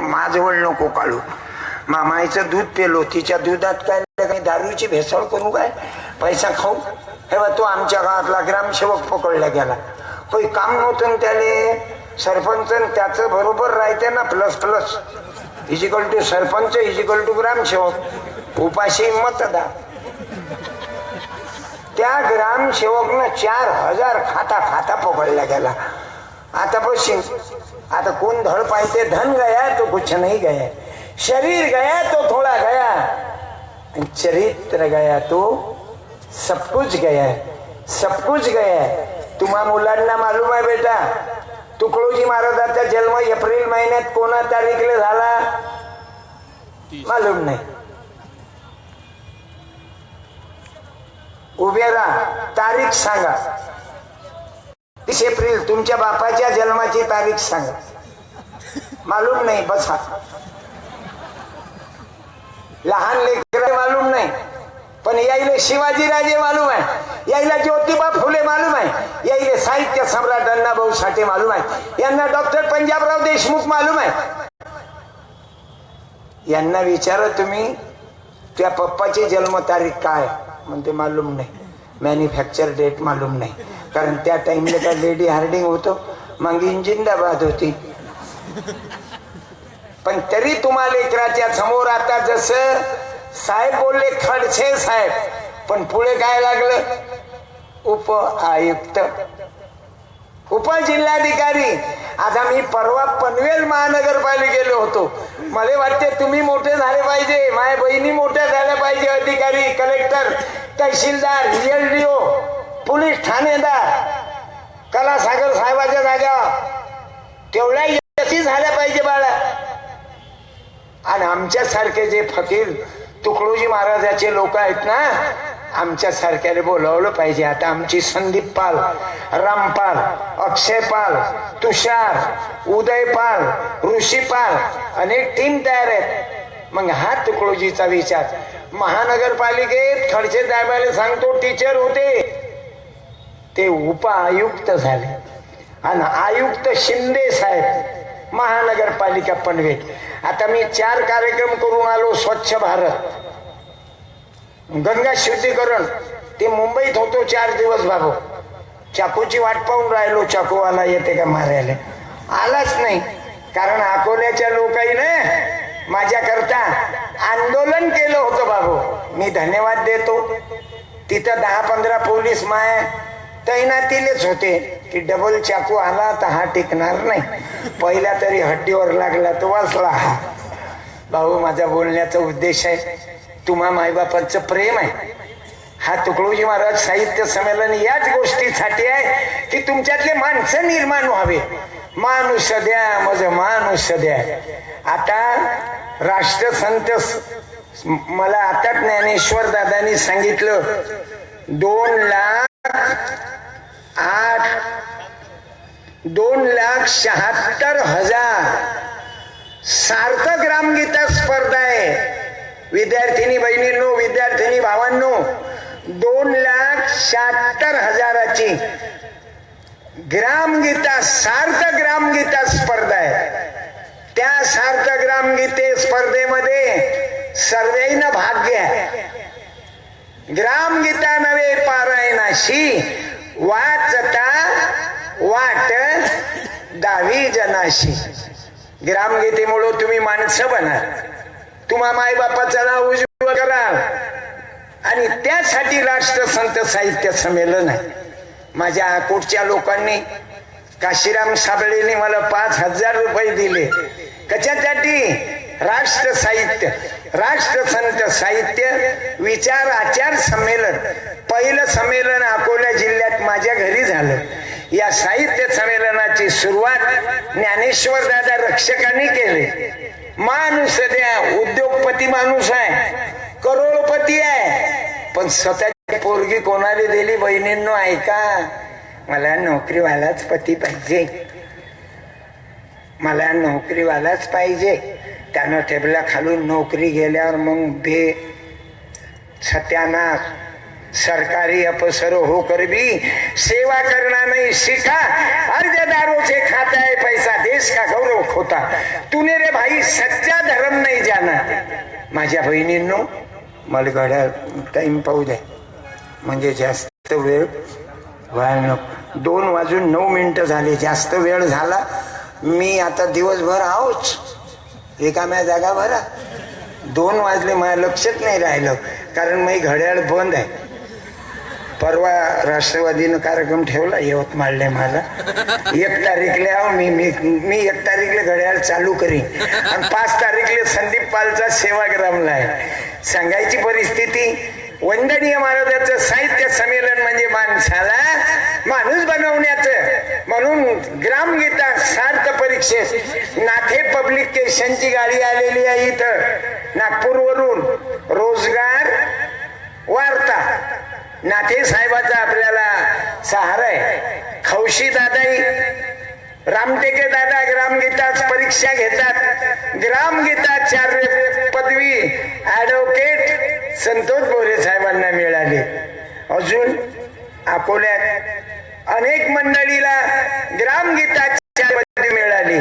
माझवळ नको काढू. मामाईचं दूध पेलो तिच्या दुधात काय काही दारूची भेसळ करू काय? पैसा खाऊ? हे बा तो आमच्या गावातला ग्रामसेवक पकडला गेला. काही काम नव्हतं ना त्याले? सरपंच त्याचं बरोबर राहते ना plus plus equal to sarpanch equal to ग्रामसेवक. उपाशी मतदार त्या ग्रामसेवकनं चार हजार खाता खाता पकडला गेला. आता पश्चिम. आता कोण धड पाहिजे धन गया तो कुछ नहीं गया. शरीर गया तो थोड़ा गया. चरित्र गया तो सब कुछ गया. सब कुछ गया. तुम्हा मुलांना मालूम आहे बेटा. तुकडोजी महाराजाचा जन्म एप्रिल महिन्यात कोणा तारीखला झाला? मालूम नाही. उभे राहा. तारीख सांगा. तीस एप्रिल तुमच्या बापाच्या जन्माची तारीख सांगा. मालूम नाही बसा. लहान लेकर मालूम नाही. पण यायले शिवाजीराजे मालूम आहे. यायला ज्योतिबा फुले मालूम आहे. यायले साहित्य सम्राट अण्णाभाऊ साठे मालूम आहे. यांना डॉक्टर पंजाबराव देशमुख मालूम आहे. यांना विचारा तुम्ही त्या पप्पाची जन्मतारीख काय म्हणते मालूम नाही. मॅन्युफॅक्चर डेट मालूम नाही. कारण त्या टाइमला त्या लेडी हार्डिंग होतो मग इंजिंदाबाद होती. पण तरी तुम्हाला लेकराच्या समोर आता जसं साहेब बोलले खडसे साहेब. पण पुढे काय लागलं? उप आयुक्त. उपजिल्हाधिकारी. आता मी परवा पनवेल महानगरपालिकेला होतो. मला वाटते तुम्ही मोठे झाले पाहिजे. माझ्या बहिणी मोठ्या झाल्या पाहिजे अधिकारी collector tehsildar L D O police ठाणेदार कलासागर साहेबाच्या जागा तेवढ्या यशी झाल्या पाहिजे बाळा. आणि आमच्यासारखे जे फकीर तुकडोजी महाराजाचे लोक आहेत ना आमच्या सारख्याने बोलावलं पाहिजे. आता आमची संदीप पाल रामपाल अक्षय पाल तुषार उदय पाल ऋषी पाल अनेक टीम तयार आहेत. मग हा तुकडोजीचा विचार. महानगरपालिकेत खडसे साहेबाला सांगतो टीचर होते. ते उपआयुक्त झाले. आणि आयुक्त शिंदे साहेब महानगरपालिका पनवेल. आता मी चार कार्यक्रम करून आलो स्वच्छ भारत. गंगा शुद्धीकरण ते मुंबईत होतो चार दिवस बाबू. चाकूची वाट पाहून राहिलो चाकूवाला येते का मारायला? आलाच नाही. कारण अकोल्याच्या लोकाईने माझ्या करता आंदोलन केलं होतं बाबू. मी धन्यवाद देतो. तिथं दहा पंधरा पोलीस माय तैनातीलेच होते. की डबल चाकू आला तर हा टिकणार नाही. पहिला तरी हड्डीवर लागला तो वाचला हा. भाऊ माझा बोलण्याचा उद्देश आहे. तुम्हा मायबापांचं प्रेम आहे. हा तुकडोजी महाराज साहित्य संमेलन याच गोष्टीसाठी आहे की तुमच्यातले माणसं निर्माण व्हावे. माणूस द्या मज माणूस द्या. आता राष्ट्रसंत मला आता ज्ञानेश्वर दादानी सांगितलं दोन लाख आठ दोन लाख शहात्तर हजार. सार्थक रामगीता स्पर्धा आहे. विद्यार्थिनी बहिणींनो विद्यार्थिनी भावांनो दोन लाख शहात्तर हजाराची ग्रामगीता सार्थ ग्रामगीता स्पर्धा आहे. त्या सार्थ ग्रामगीते स्पर्धेमध्ये सर्वेनं भाग्य आहे ग्रामगीता नवे पारायणाशी वाचता वाट दावी जनाशी. ग्रामगीतेमुळं तुम्ही माणसं बनाल तुम्हा मायबापाचं नाव उजव करा. आणि त्यासाठी राष्ट्रसंत साहित्य संमेलन आहे. माझ्या आकोटच्या लोकांनी काशीराम साबळेने मला पाच हजार रुपये दिले. कशासाठी? राष्ट्र साहित्य. राष्ट्रसंत साहित्य विचार आचार संमेलन. पहिलं संमेलन अकोला जिल्ह्यात माझ्या घरी झालं. या साहित्य संमेलनाची सुरुवात ज्ञानेश्वर दादा रक्षकांनी केली. माणूस द्या उद्योगपती माणूस आहे. करोडपती आहे. पण स्वतःची पोरगी कोणाला दिली? बहिणींनो ऐका. मला नोकरीवालाच पती पाहिजे. मला नोकरीवालाच पाहिजे. त्यानं टेबला खालून नोकरी गेल्यावर मग बे सत्यानाश. सरकारी अफसर होकर भी सेवा करना नहीं सीखा। अर्जदारों से खाता है पैसा देश का गौरव खोता। तूने रे भाई सच्चा धर्म नहीं जाना। माझ्या बहिणींनो मला घड्याळ टाइम पाहू द्या म्हणजे जास्त वेळ व्हायला नको। दोन वाजून नऊ मिनिटं झाले जास्त वेळ झाला। मी आता दिवसभर आहोच। रिकाम्या जागा भरा। दोन वाजले मला लक्षात नाही राहिलं। कारण मी घड्याळ बंद आहे। परवा राष्ट्रवादीनं कार्यक्रम ठेवला यवतमाळले मला एक तारीखले आहो मी मी मी एक तारीखले घड्याळ चालू करीन. आणि पाच तारीखले संदीप पालचा सेवाग्रामला आहे. सांगायची परिस्थिती वंदनीय महाराजाचं साहित्य संमेलन म्हणजे माणसाला माणूस बनवण्याचं. म्हणून ग्रामगीता सार्थ परीक्षेत नाथे पब्लिकेशनची गाडी आलेली आहे इथं नागपूरवरून. रोजगार वार्ता. नाते साहेबाचा आपल्याला सहारा आहे. खौशी दादाई रामटेके दादा ग्रामगीताच परीक्षा घेतात. ग्रामगीता चार पदवी ऍडव्होकेट संतोष बोरे साहेबांना मिळाली. अजून अकोल्यात अनेक मंडळीला ग्रामगीता चार पदवी मिळाली.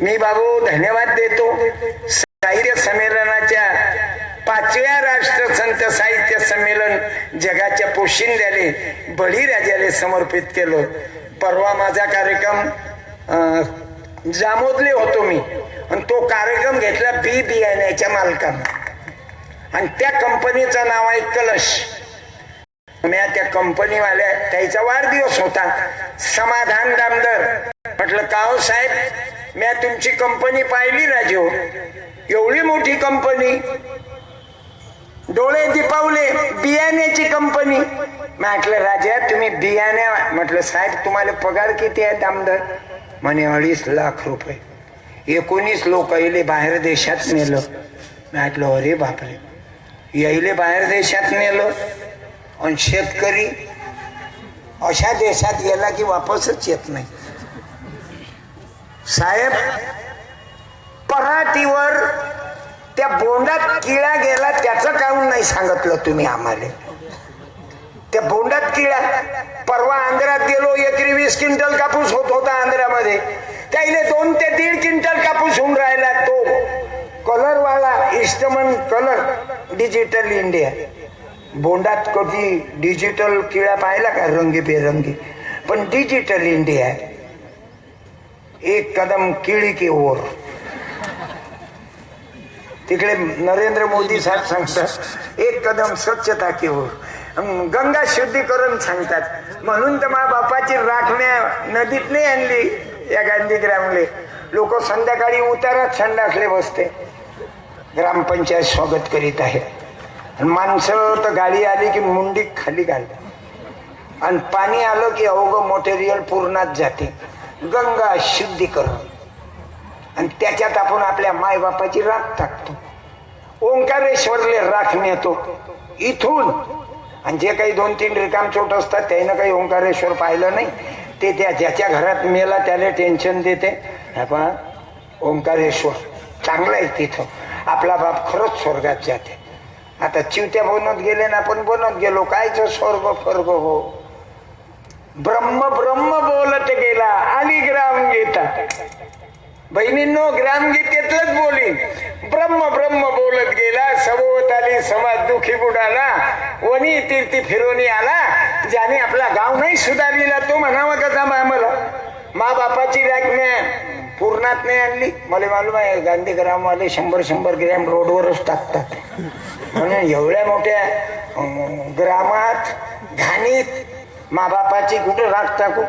मी बाबू धन्यवाद देतो. साहित्य संमेलनाच्या पाचव्या राष्ट्र संत साहित्य संमेलन जगाच्या पोशिंद्याले बळीराजाले समर्पित केलं. परवा माझा कार्यक्रम अं, जामोदले होतो मी. आणि तो कार्यक्रम घेतला बी बियाण्याच्या मालकानं. आणि त्या कंपनीचं नाव आहे कलश. म्या त्या कंपनीवाल्या त्याचा वाढदिवस होता. समाधान दामदर. म्हटलं का हो साहेब म्या तुमची कंपनी पाहिली राजो हो. एवढी मोठी कंपनी. डोळे दिपावले बियाण्याची कंपनी. म्हटलं राजा तुम्ही बियाण्या म्हटलं साहेब तुम्हाला पगार किती आहेत आमदार म्हणे अडीच लाख रुपये. एकोणीस लोक येले बाहेर देशात नेलं. म्हटलं अरे बापरे. यायले बाहेर देशात नेलं. आणि शेतकरी अशा देशात गेला की वापसच येत नाही. साहेब पराठीवर त्या बोंडात किळा गेला त्याचं काहून नाही सांगितलं तुम्ही आम्हाला? त्या बोंडात किळा परवा आंध्रात गेलो एकरी वीस क्विंटल कापूस होत होता आंध्रामध्ये. त्याने दोन ते दीड क्विंटल कापूस होऊन राहिला तो. कलरवाला Eastman Eastman colour digital India. बोंडात कधी डिजिटल किळा पाहिला का रंगी बेरंगी पण डिजिटल इंडिया. आहे एक कदम किळी की ओर. तिकडे नरेंद्र मोदी साहेब सांगतात एक कदम स्वच्छता की हो गंगा शुद्धीकरण सांगतात. म्हणून तर मा बापाची राखण्या नदीत नाही आणली या गांधीग्रामले. लोक संध्याकाळी उतारात संडासले बसते. ग्रामपंचायत स्वागत करीत आहे. माणसं तर गाडी आली की मुंडी खाली घालतात आणि पाणी आलं की अवघं मटेरियल पूर्णात जाते. गंगा शुद्धीकरण. आणि त्याच्यात आपण आपल्या मायबापाची राख टाकतो. ओंकारेश्वरले राख नेतो. इथून. आणि जे काही दोन तीन रिकाम चोट असतात त्यानं काही ओंकारेश्वर पाहिलं नाही. ते त्या ज्याच्या घरात मेला त्याला टेन्शन देते. पण ओंकारेश्वर चांगलं आहे तिथं. आपला बाप खरंच स्वर्गात जाते. आता चिवत्या बनत गेले ना आपण बनत गेलो. कायच स्वर्ग फर्ग हो. ब्रह्म ब्रह्म बोलत गेला. आली ग्राम गीता. बहिणींनो ग्रामगीतेतलंच बोली ब्रह्म ब्रह्म बोलत गेला सभोवत आली समाज दुखी बुडाला वनी तीर्थी फिरोनी आला ज्याने आपला गाव नाही सुधारिला तो म्हणावा कसा मला मा बापाची राखण्या पूर्णात नाही आणली. मला मालूम आहे गांधी ग्रामवाले शंभर शंभर ग्रॅम रोडवरच टाकतात. म्हणून एवढ्या मोठ्या ग्रामात घाणीत मा बापाची कुठे राख टाकू?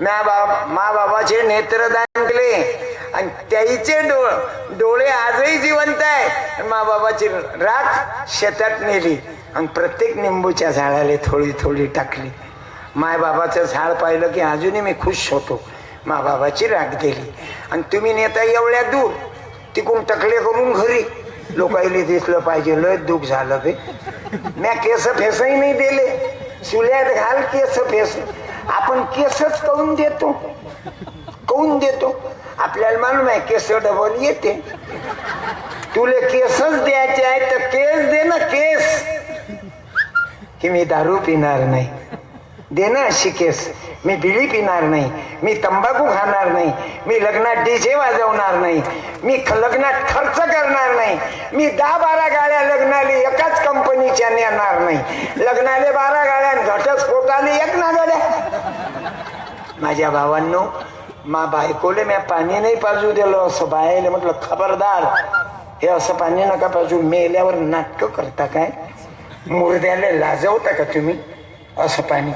म्या बाप मा बाबाचे नेत्रदान केले. आणि त्याचे डोळ डोळे आजही जिवंत आहे. मा बाबाची राख शेतात नेली. आणि प्रत्येक निंबूच्या झाडाला थोडी थोडी टाकली. माय बाबाचं झाड पाहिलं की अजूनही मी खुश होतो. मा बाबाची राख दिली. आणि तुम्ही नेता एवढ्या दूर तिकून टकले करून घरी. लोकायले दिसलं पाहिजे लय दुःख झालं बे. म्या केस फेसही नाही दिले. चुल्यात घाल केस फेस. आपण केसच करून देतो. काऊन देतो? आपल्याला मालूम आहे केस डबल येते. तुले केसच द्यायचे आहे तर केस दे ना केस. की मी दारू पिणार नाही. दे ना अशी केस. मी बिडी पिणार नाही. मी तंबाखू खाणार नाही. मी लग्नात डीजे वाजवणार नाही. मी ख- लग्नात खर्च करणार नाही. मी दहा बारा गाड्या लग्नाले एकाच कंपनीच्या नेणार नाही. लग्नाले बारा गाड्या आणि घटस्फोटाले एक ना गाड्या माझ्या भावांनो मा बायकोले मी पाणी नाही पाजू दिलं असं बायले म्हटलं खबरदार हे असं पाणी नका पाजू मेल्यावर नाटकं करता काय मुर्द्याला लाजवता का तुम्ही असं पाणी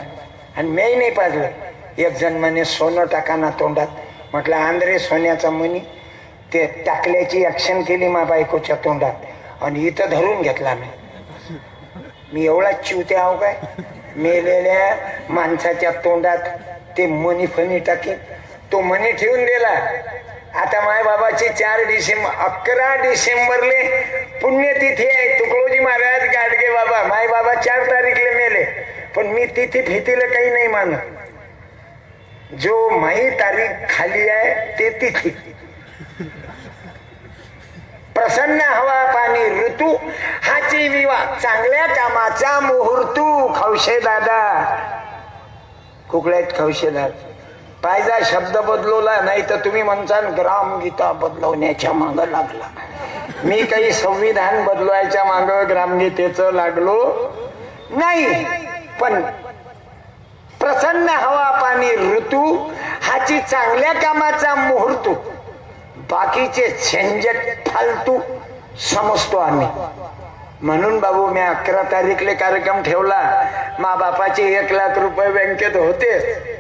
आणि मी नाही पाजलं एक जन्माने सोनं टाका ना तोंडात म्हटलं आंध्रे सोन्याचा मनी ते टाकल्याची ॲक्शन केली मा बायकोच्या तोंडात आणि इथं धरून घेतला मी मी एवढाच चिवते आहो काय मेलेल्या माणसाच्या तोंडात ते मनी फणी टाकेल तो मनी ठेवून दिला. आता मायबाबाची चार डिसेंबर अकरा डिसेंबरले पुण्यतिथी आहे. तुकडोजी महाराज गाडगे बाबा माय बाबा चार तारीखले मेले. पण मी तिथी फितीला काही नाही मानत. जो माई तारीख खाली आहे ते तिथी. प्रसन्न हवा पाणी ऋतू हाची विवाह. चांगल्या कामाचा मुहूर्तू खवशे दादा. कुकड्यात खवशे दादा. पाहिजा शब्द बदलवला नाही तर तुम्ही म्हणसान ग्रामगीता बदलवण्याच्या माग लागला. मी काही संविधान बदलवायच्या माग ग्रामगीतेचं लागलो नाही. पण प्रसन्न हवा पाणी ऋतू हाची चांगल्या कामाचा मुहूर्त बाकीचे झंझट फालतू समजतो आम्ही. म्हणून बाबू मी अकरा तारीखले कार्यक्रम ठेवला. मा बापाचे एक लाख रुपये बँकेत होते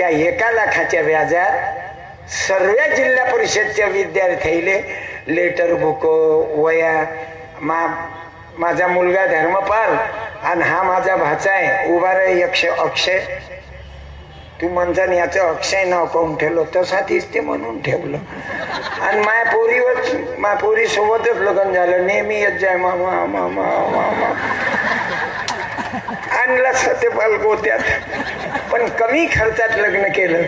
त्या एका लाखाच्या व्याजात सर्व जिल्हा परिषदच्या विद्यार्थ्याले लेटर बुक वया मा माझा मुलगा धर्मपाल आणि हा माझा भाचा आहे उभा रे यक्ष अक्षय. तू म्हणता याचं अक्षय नाव काऊन ठेवलं? तसा तीच ते म्हणून ठेवलं. आणि माया पोरीवरच माया पोरी सोबतच लग्न झालं. नेहमी येत जाय मामा मामा मामा. आणला सत्यपाल गोत्यात. पण कमी खर्चात लग्न केलं.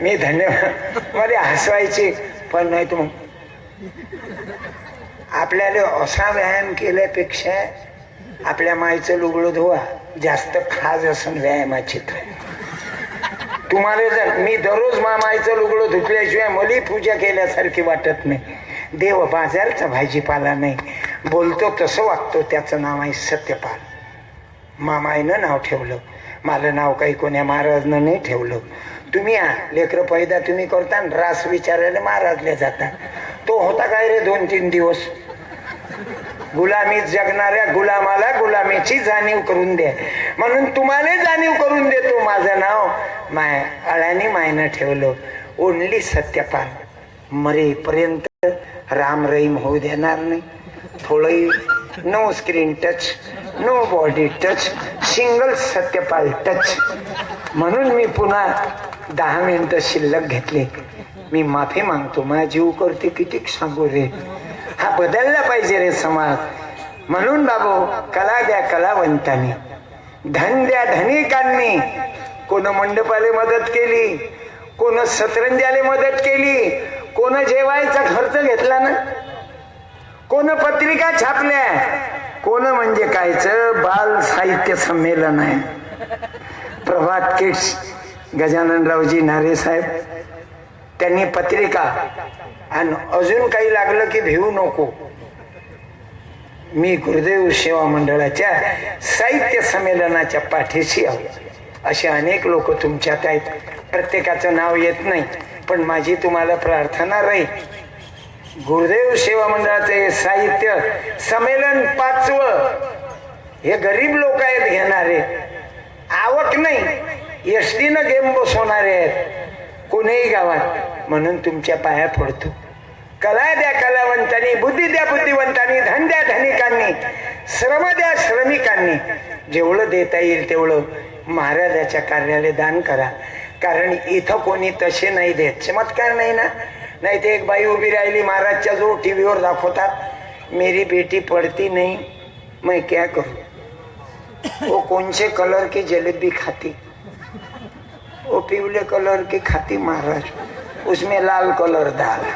मी धन्यवाद. मध्ये हसवायचे पण नाही तू आपल्याला असा व्यायाम केल्यापेक्षा आपल्या माईचं लुगडं धुवा. जास्त खाज असन व्यायामाची तुम्हाला जर मी दररोज मामाईचं लुगडं धुतल्याशिवाय मलाही पूजा केल्यासारखी वाटत नाही. देव बाजारचा भाजीपाला नाही. बोलतो तसं वागतो त्याचं नाव आहे सत्यपाल. मामाईनं नाव ठेवलं. माझं नाव काही कोण्या महाराजनं नाही ठेवलं. तुम्ही या लेकरं पैदा तुम्ही करता आणि रास विचारायला महाराजले जाता. तो होता काय रे दोन तीन दिवस? गुलामीत जगणाऱ्या गुलामाला गुलामीची जाणीव करून द्या. म्हणून तुम्हाला जाणीव करून देतो माझं नाव. माय अळ्यानी मायनं ठेवलं. ओनली सत्यपाल. मरेपर्यंत राम रहीम होऊ देणार नाही. थोडंही no screen touch no body touch single Satyapal touch म्हणून मी पुन्हा दहा मिनिटं शिल्लक घेतले. मी माफी मागतो माझ्या जीव करते किती सांगू रे. हा बदलला पाहिजे रे समाज. म्हणून बाबू कला द्या कलावंतांनी. धन द्या धनिकांनी. कोण मंडपाले मदत केली कोण सतरंजाले मदत केली कोण जेवायचा खर्च घेतला ना? कोण पत्रिका छापल्या कोण म्हणजे कायच? बाल साहित्य संमेलन आहे. प्रभात किट्स गजाननरावजी नारे साहेब त्यांनी पत्रिका. आणि अजून काही लागलं की भिवू नको. मी गुरुदेव सेवा मंडळाच्या साहित्य संमेलनाच्या पाठीशी आहो असे अनेक लोक तुमच्यात आहेत. प्रत्येकाचं नाव येत नाही. पण माझी तुम्हाला प्रार्थना राहील. गुरुदेव सेवा मंडळाचे साहित्य संमेलन पाचवं. हे गरीब लोक आहेत घेणारे. आवक नाही. एसटीनं गेम बसवणारे आहेत. कोणीही गावात. म्हणून तुमच्या पाया पडतो. कला द्या कलावंतांनी बुद्धी द्या बुद्धिवंतांनी धन द्या धनिकांनी श्रम द्या श्रमिकांनी. जेवढं देता येईल तेवढं महाराजाच्या कार्यालय दान करा. कारण इथं कोणी तसे नाही देत. चमत्कार नाही ना? नाही ते एक बाई उभी राहिली महाराजच्या जो टीव्हीवर दाखवतात. मेरी बेटी पडती नहीं मैं क्या करूं? वो कौन से कलर की जलेबी खाती? वो पीवले कलर की खाती महाराज? उसमें लाल कलर डाला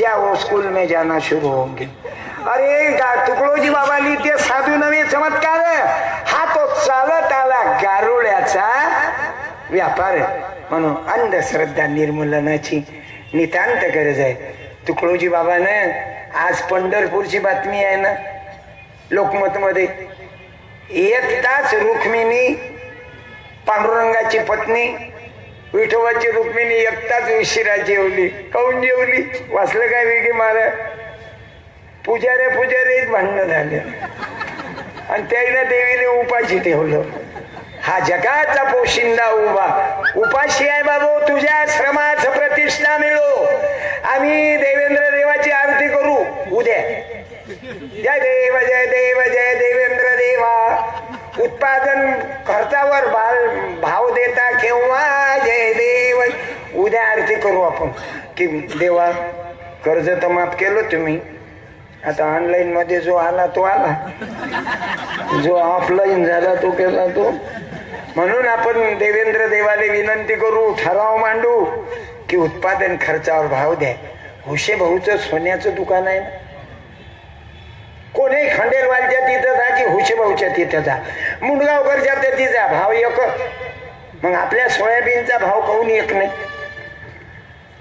जा वो स्कूल में जाना शुरू होंगे. अरे तुकडोजी तुकडोजी बाबाली ते साधू नवे चमत्कार हा तो चालत आला गारुळ्याचा व्यापार म्हणून अंधश्रद्धा निर्मूलनाची नितांत गरज आहे. तुकडोजी बाबानं आज पंढरपूरची बातमी आहे ना लोकमत मध्ये रुक्मिणी पांडुरंगाची पत्नी विठोबाची रुक्मिणी एकताच उशिरा जेवली. काऊन जेवली? वाचलं काय वेगळी मारा? पुजाऱ्या पुजारीच भांडणं झाले. आणि त्याला देवीने उपाशी ठेवलं. हा जगाचा पोशिंदा उभा. उपाशी आहे बाबू तुझ्या श्रमाच प्रतिष्ठा मिळो. आम्ही देवेंद्र देवाची आरती करू. उद्या. जय देव जय देव जय देवेंद्र देवा. उत्पादन खर्चावर भाव भाव देता केव्हा? जय देव. उद्या आरती करू आपण. की देवा कर्ज तर माफ केलं तुम्ही. आता ऑनलाईन मध्ये जो आला तो आला. जो ऑफलाईन झाला तो केला तो. म्हणून आपण देवेंद्र देवाले विनंती करू ठराव मांडू की उत्पादन खर्चावर भाव द्या. हुशे भाऊच सोन्याचं दुकान आहे ना? कोणी खंडेलवालच्या तिथं जा की हुशे भाऊच्या तिथं जा. मुंडगावकरच्या तिथे जा भाव एक. मग आपल्या सोयाबीनचा भाव कहून एक नाही.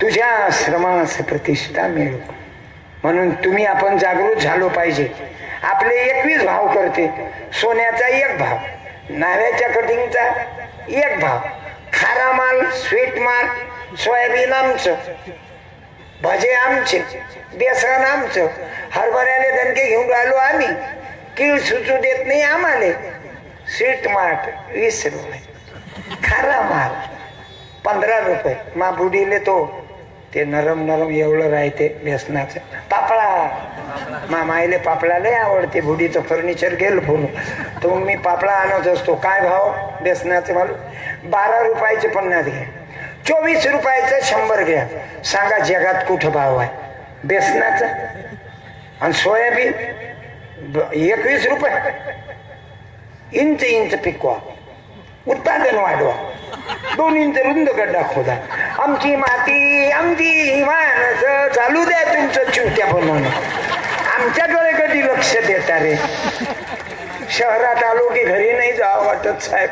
तुझ्या श्रमास प्रतिष्ठा मिळू. म्हणून तुम्ही आपण जागृत झालो पाहिजे. आपले एकवीस भाव करते. सोन्याचा एक भाव. नाव्याच्या कटिंगचा एक भाव खारा माल स्वीट माल सोयाबीन आमचं. भजे आमचे बेसन आमचं. हरभऱ्याने दणके घेऊन राहिलो आम्ही. कीळ सुचू देत नाही आम्हाले. स्वीट मार्ट वीस रुपये. खारा माल पंधरा रुपये. मा बुडीले तो ते नरम नरम एवढं राहते बेसनाचं. पापळा. मा माईले पापळा लय आवडते भुडीचं फर्निचर गेलं फोन तर मग मी पापळा आणत असतो. काय भाव? बेसनाचं माल. बारा रुपयाचे पन्नास घ्या. चोवीस रुपयाचं शंभर घ्या. सांगा जगात कुठं भाव आहे? बेसनाचा. आणि सोयाबीन. ब- एकवीस रुपये. इंच इंच पिकवा. उत्पादन वाढवा दोन रुंद गड्डा खोदा आमची माती आमची माणस चालू द्या तुमचं चिवट्या बनवणं. आमच्याकडे कधी लक्ष देता रे? शहरात आलो की घरी नाही जावं वाटत साहेब.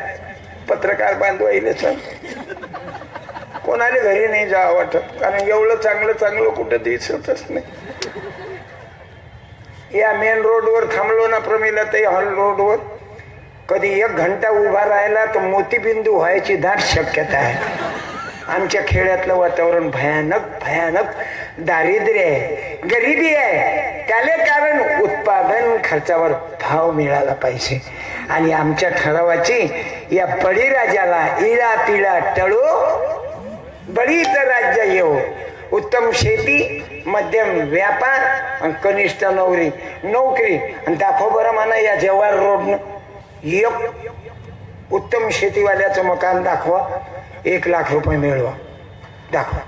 पत्रकार बांधवाईले सर. कोणाला घरी नाही जावं वाटत? कारण एवढं चांगलं चांगलं कुठं दिसतच नाही. या मेन रोडवर थांबलो ना प्रमिला ते हॉल रोडवर कधी एक घंटा उभा राहिला तर मोतीबिंदू व्हायची दाट शक्यता आहे. आमच्या खेड्यातलं वातावरण भयानक भयानक दारिद्र्य आहे. गरिबी आहे. त्याले कारण उत्पादन खर्चावर भाव मिळाला पाहिजे. आणि आमच्या ठरावाची या बळीराजाला इळा पिळा टळो बळीच राज्य येऊ उत्तम शेती मध्यम व्यापार आणि कनिष्ठ नोकरी नोकरी. आणि दाखव बरं म्हणा या जवाहर रोडनं एक उत्तम शेतीवाल्याचं मकान दाखवा. एक लाख रुपये मिळवा. दाखवा.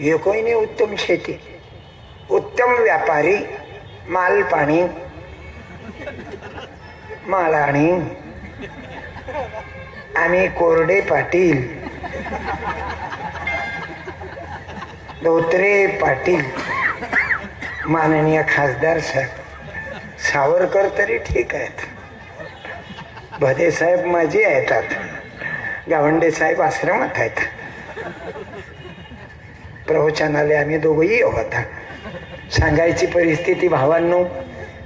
एकही नाही उत्तम शेती. उत्तम व्यापारी माल पाणी मालाणी. आणि कोरडे पाटील. धोत्रे पाटील. माननीय खासदार साहेब. सावरकर तरी ठीक आहेत. भदे साहेब माझी येतात. गावंडे साहेब आश्रमात आहेत. प्रवचनाले आम्ही दोघंही होता सांगायची परिस्थिती भावांनो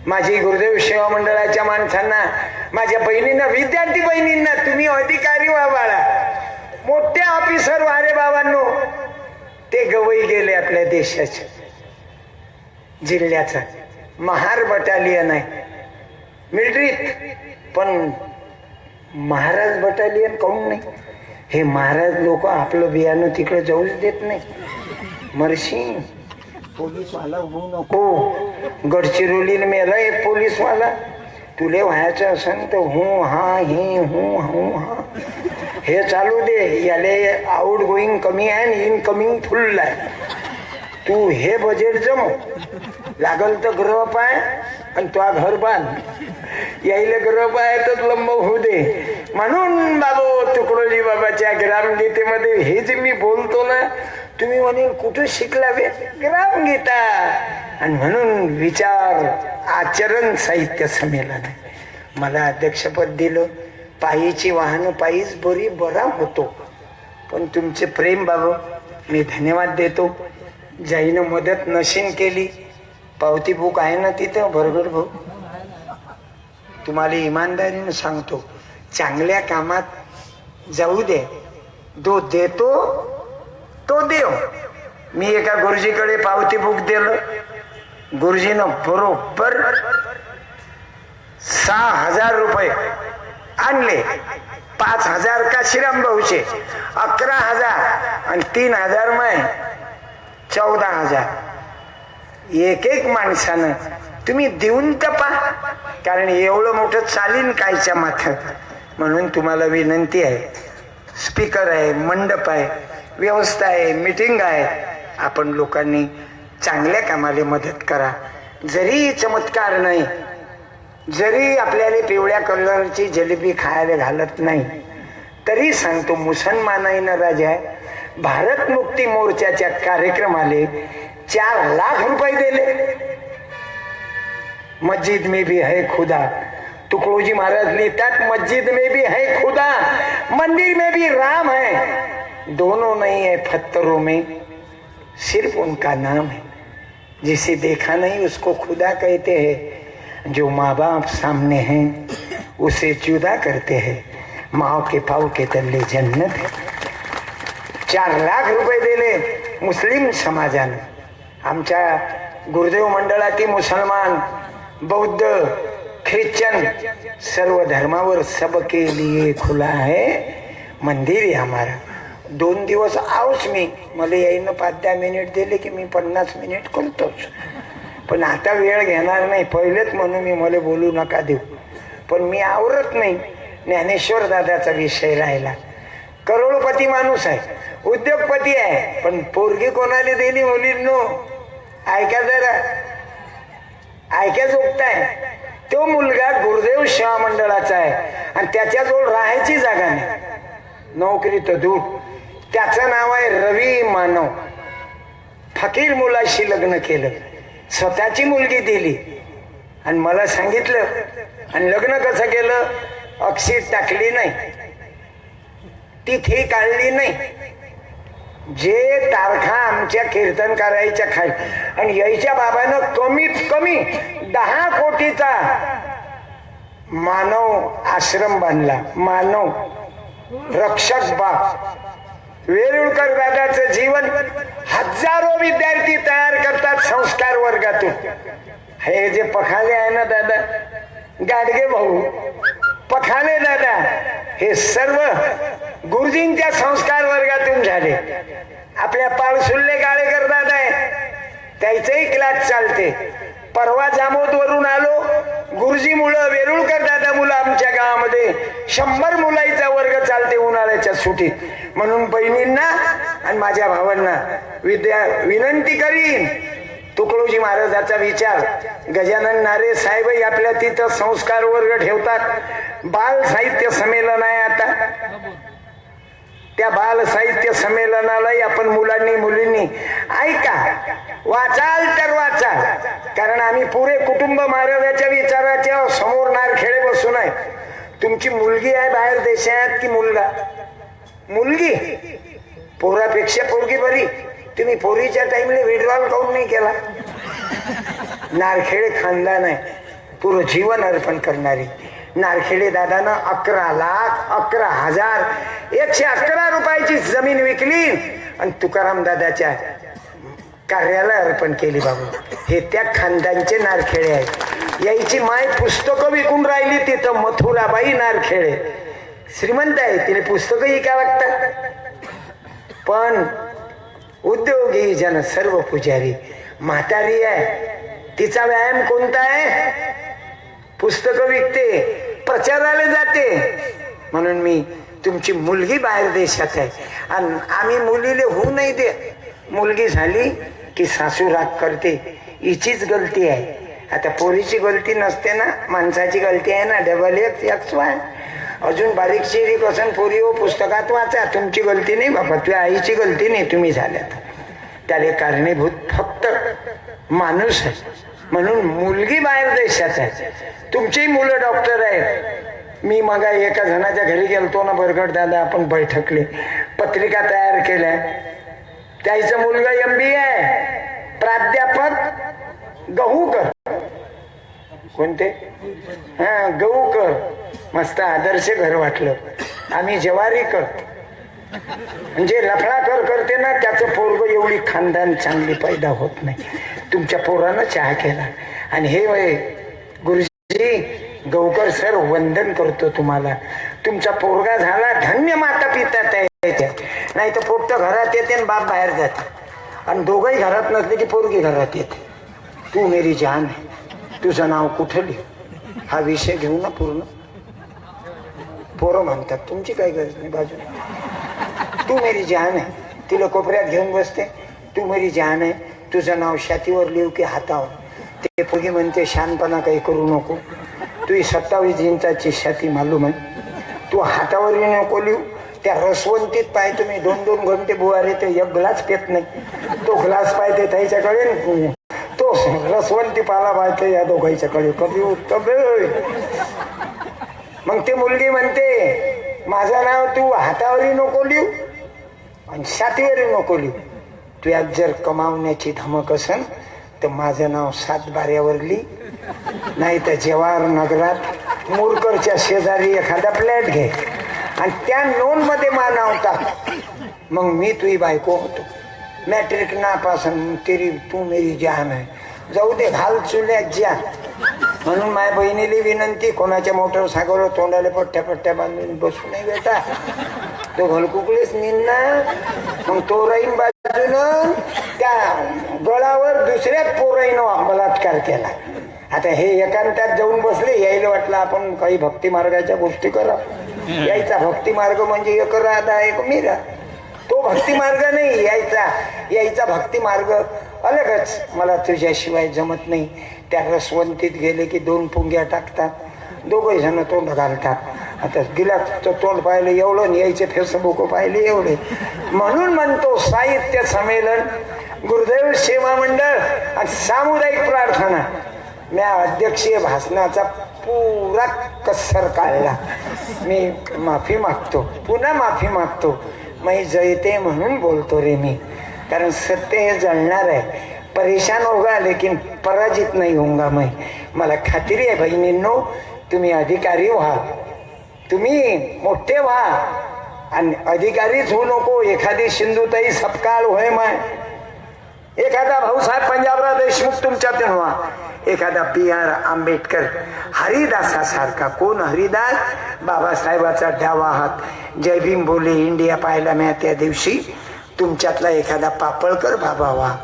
माझी गुरुदेव सेवा मंडळाच्या माणसांना माझ्या बहिणींना विद्यार्थी बहिणींना तुम्ही अधिकारी व्हा बाळा. मोठे ऑफिसर वारे रे बाबांनो ते गवई गेले आपल्या देशाचे. जिल्ह्याचा. महार बटालियन आहे. मिलिटरीत. पण महाराज बटालियन काऊन नाही? हे महाराज लोक आपलं बियाणं तिकडे जाऊच देत नाही. मरशी. पोलीसवाला होऊ नको. गडचिरोलीला मेला एक पोलीसवाला. तुले व्हायचं असेल तर हू हा हे हू हू हा. हे चालू दे याले आउट गोईंग कमी आहे आणि इनकमिंग फुल आहे. तू हे बजेट जमव. लागल तर ग्रह पाय आणि तो घर बांध. यायला ग्रह तर लंब होऊ दे. म्हणून बाबो तुकडोजी बाबाच्या ग्रामगीतेमध्ये हे जे मी बोलतो ना तुम्ही म्हणेल कुठे शिकलावे? ग्रामगीता. आणि म्हणून विचार आचरण साहित्य संमेलन मला अध्यक्षपद दिलं. पायीची वाहन पायीच बरी बरा होतो. पण तुमचे प्रेम बाबा मी धन्यवाद देतो. जाईनं मदत नशीन केली पावती बुक आहे ना तिथं? बरोबर भाऊ तुम्हाला इमानदारीनं सांगतो चांगल्या कामात जाऊ दे. जो देतो तो देव. मी एका गुरुजीकडे पावती बुक दिलं. गुरुजीनं बरोबर सहा हजार रुपये आणले. पाच हजार का श्रीराम भाऊचे अकरा हजार आणि तीन हजार माय चौदा हजार. एक एक माणसानं तुम्ही देऊन तपा. कारण एवढं मोठं चालीन कायच्या माथ्यात म्हणून तुम्हाला विनंती आहे. स्पीकर आहे मंडप आहे व्यवस्था आहे मीटिंग आहे. आपण लोकांनी चांगल्या कामाला मदत करा. जरी चमत्कार नाही जरी आपल्याला पिवळ्या कलरची जलेबी खायला घालत नाही तरी सांगतो मुसलमान आहे. ना राजा भारत मुक्ती मोर्चाच्या कार्यक्रमाले चार लाख रुपये दिले. मस्जिद में भी है खुदा. तुकडोजी महाराज लिखतात मस्जिद में भी है खुदा. मंदिर में भी राम है. दोनों नहीं है, पत्थरों में. सिर्फ़ उनका नाम है. जिसे देखा नहीं, उसको खुदा कहते हैं. जो माँ बाप सामने हैं, उसे जुदा करते हैं. माओ के पाव के तले जन्नत है. चार लाख रुपये दिले मुस्लिम समाजानं. आमच्या गुरुदेव मंडळातील मुसलमान बौद्ध ख्रिश्चन सर्व धर्मावर सबके लिए खुला है. मंदिर आहे हमारा दोन दिवस आहोच मी. मला यायनं पाच दहा मिनिट दिले की मी पन्नास मिनिट करतोच. पण आता वेळ घेणार नाही. पहिलेच म्हणून मी मला बोलू नका देऊ. पण मी आवरत नाही. ज्ञानेश्वर दादाचा विषय राहिला. करोडपती माणूस आहे. उद्योगपती आहे. पण पोरगी कोणाला दिली मुलींनो? ऐका जरा. ऐक्या जोगताय तो मुलगा गुरुदेव सेवा मंडळाचा आहे. आणि त्याच्याजवळ राहायची जागा नाही. नोकरी तर दूर त्याचं नाव आहे रवी मानव. फकीर मुलाशी लग्न केलं. स्वतःची मुलगी दिली. आणि मला सांगितलं. आणि लग्न कसं केलं? अक्षीत टाकली नाही. तिथी काढली नाही. जे तारखा आमच्या कीर्तन करायच्या खाली. आणि यायच्या बाबानं कमीत कमी दहा कोटीचा मानव आश्रम बांधला. मानव रक्षक बाप वेरुळकर दादाचं जीवन हजारो विद्यार्थी तयार करतात संस्कार वर्गातून. हे जे पखाले आहे ना दादा गाडगे भाऊ पखाले दादा हे सर्व गुरुजींच्या संस्कार वर्गातून झाले. आपल्या पाळसुल्ले गाळेकर दादा आहे क्लास चालते. परवा जामोद वरून आलो गुरुजी मुलं वेरुळकर दादा मुलं आमच्या गावामध्ये शंभर मुलाईचा वर्ग चालते उन्हाळ्याच्या सुटीत. म्हणून बहिणींना आणि माझ्या भावांना विद्या विनंती करीन तुकडोजी महाराजाचा विचार गजानन नारे साहेब आपल्या तिथं संस्कार वर्ग ठेवतात. बाल साहित्य संमेलन आहे आता. त्या बाल साहित्य संमेलनालाही आपण मुलांनी मुलींनी ऐका वाचाल तर वाचाल कारण आम्ही पुरे कुटुंब महाराजाच्या विचाराच्या समोर नारखेडे बसून आहे. तुमची मुलगी आहे बाहेर देशात की मुलगा? मुलगी? पोरापेक्षा पोरगी बरी. तुम्ही पोरीच्या टाइमला विड्रॉल काऊन नाही केला. नारखेडे खानदान आहे. पूर्ण जीवन अर्पण करणारी. नारखेडे दादानं अकरा लाख अकरा हजार एकशे अकरा रुपयाची जमीन विकली आणि तुकाराम दादाच्या कार्याला अर्पण केली बाबू. हे त्या खानदानचे नारखेडे आहेत. यायची माय पुस्तकं विकून राहिली तिथं मथुराबाई नारखेडे. श्रीमंत आहे तिने पुस्तकं विका लागतात. पण उद्योगी जन सर्व पुजारी. म्हातारी आहे. तिचा व्यायाम कोणता आहे? पुस्तकं विकते प्रचाराला जाते. म्हणून मी तुमची मुलगी बाहेर देशात आहे. आणि आम्ही मुलीले होऊ नाही दे मुलगी झाली की सासू राग करते. हिचीच गलती आहे. आता पोरीची गलती नसते ना माणसाची गलती आहे ना डबल एक्स एक्स वाय अजून बारीक चिरीक असन पोरी हो पुस्तकात वाचा. तुमची गलती नाही बाबा तुझ्या आईची गलती नाही तुम्ही झाल्यात. त्याला कारणीभूत फक्त माणूस आहे. म्हणून मुलगी बाहेर देशात आहे. तुमची मुलं डॉक्टर आहेत. मी मग एका जणाच्या घरी गेलतो ना बरगड दादा आपण बैठकले. पत्रिका तयार केल्या. त्याचा मुलगा एम बी आहे. प्राध्यापक गहूकर कोणते? हा गहूकर मस्त आदर्श घर वाटलं. आम्ही जवारीकर म्हणजे लफडाकर करते ना त्याचं पोरग एवढी खानदान चांगली पैदा होत नाही. तुमच्या पोरानं चहा केला. आणि हे वय गुरुजी गौकर सर वंदन करतो तुम्हाला. तुमचा पोरगा झाला धन्य माता पिता त्याच्या नाही तर पोट्ट घरात येते आणि बाप बाहेर जाते. आणि दोघंही घरात नसले की पोरगी घरात येते. तू मेरी जान आहे. तुझं नाव कुठं लिह? हा विषय घेऊ ना पूर्ण. पोरं म्हणतात तुमची काय गरज नाही बाजूला. तू मेरी जान आहे तिला कोपऱ्यात घेऊन बसते. तू मेरी जान आहे तुझं नाव छातीवर लिहू की हातावर. ते पोगी म्हणते शानपणा काही करू नको. तुझी सत्तावीस इंचाची छाती मालूम आहे तू हातावर नको लिहू. त्या रसवंतीत पाय तुम्ही दोन दोन घंटे बुवारे ते एक ग्लास पेत नाही. तो ग्लास पाहते त्याच्याकडे रसवंती पाला पाहते या दोघांच्याकडे कधी उत्तम मग ती मुलगी म्हणते माझं नाव तू हातावरी नको लिहू आणि छातीवरही नको लिहू. तुझ्यात जर कमावण्याची धमक असेल तर माझं नाव सात बाऱ्यावर लिही. नाही तर जवाहर नगरात मुरकरच्या शेजारी एखादा फ्लॅट घे आणि त्या नोंदमध्ये मा नाव टाक. मग मी तुझी बायको होतो. मॅट्रिक नापासून तेरी तू मेरी जान आहे. जाऊ दे घाल चुल्यात ज्या. म्हणून माझ्या बहिणीला विनंती कोणाच्या मोटर सागर तोंडाला पट्ट्या पट्ट्या बांधून बसू नाही बेटा. तो घलकुकलेच ना. मग तो राहीन बाजून त्या गळावर दुसऱ्या पोराईनं बलात्कार केला. आता हे एकांतात जाऊन बसले यायला वाटलं आपण काही भक्ती मार्गाच्या गोष्टी करा. यायचा भक्ती मार्ग म्हणजे एक राधा एक मीरा. तो भक्ती मार्ग नाही यायचा यायचा भक्ती मार्ग अलगच. मला तुझ्याशिवाय जमत नाही. त्या रसवंतीत गेले की दोन पुंग्या टाकतात. दोघे जण तोंड घालतात. आता गिलासचं तोंड पाहिलं एवढं यायचे फेसबुक पाहिले एवढे. म्हणून म्हणतो साहित्य संमेलन गुरुदेव सेवा मंडळ आणि सामुदायिक प्रार्थना. म्या अध्यक्षीय भाषणाचा पुरा कसर काढला. मी माफी मागतो. पुन्हा माफी मागतो. मी जयते म्हणून बोलतो रे मी. कारण सत्य हे जळणार आहे. परेशान होगा लेकिन पराजित नाही होऊंगा मैं. मला खात्री आहे बहिणींनो तुम्ही अधिकारी व्हा. तुम्ही मोठे व्हा. आणि अधिकारीच होऊ नको एखादी सिंधुताई सपकाळ होय माय एखादा भाऊसाहेब पंजाबराव देशमुख तुमच्या व्हा एखादा बी आर आंबेडकर. हरिदासासारखा कोण हरिदास? बाबासाहेबाचा डावा हात. जय भीम बोले इंडिया पाहायला मिळा त्या दिवशी. तुमच्यातला एखादा पापळकर बाबा व्हा.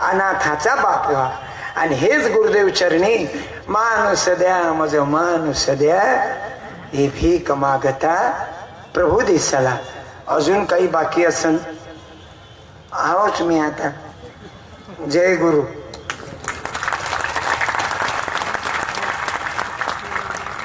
अनाथाचा बाप व्हा. आणि हेच गुरुदेव चरणी. माणूस द्या मज माणूस द्या. हे भीक मागता प्रभू दिसला. अजून काही बाकी असन? आहोच मी आता. जय गुरु.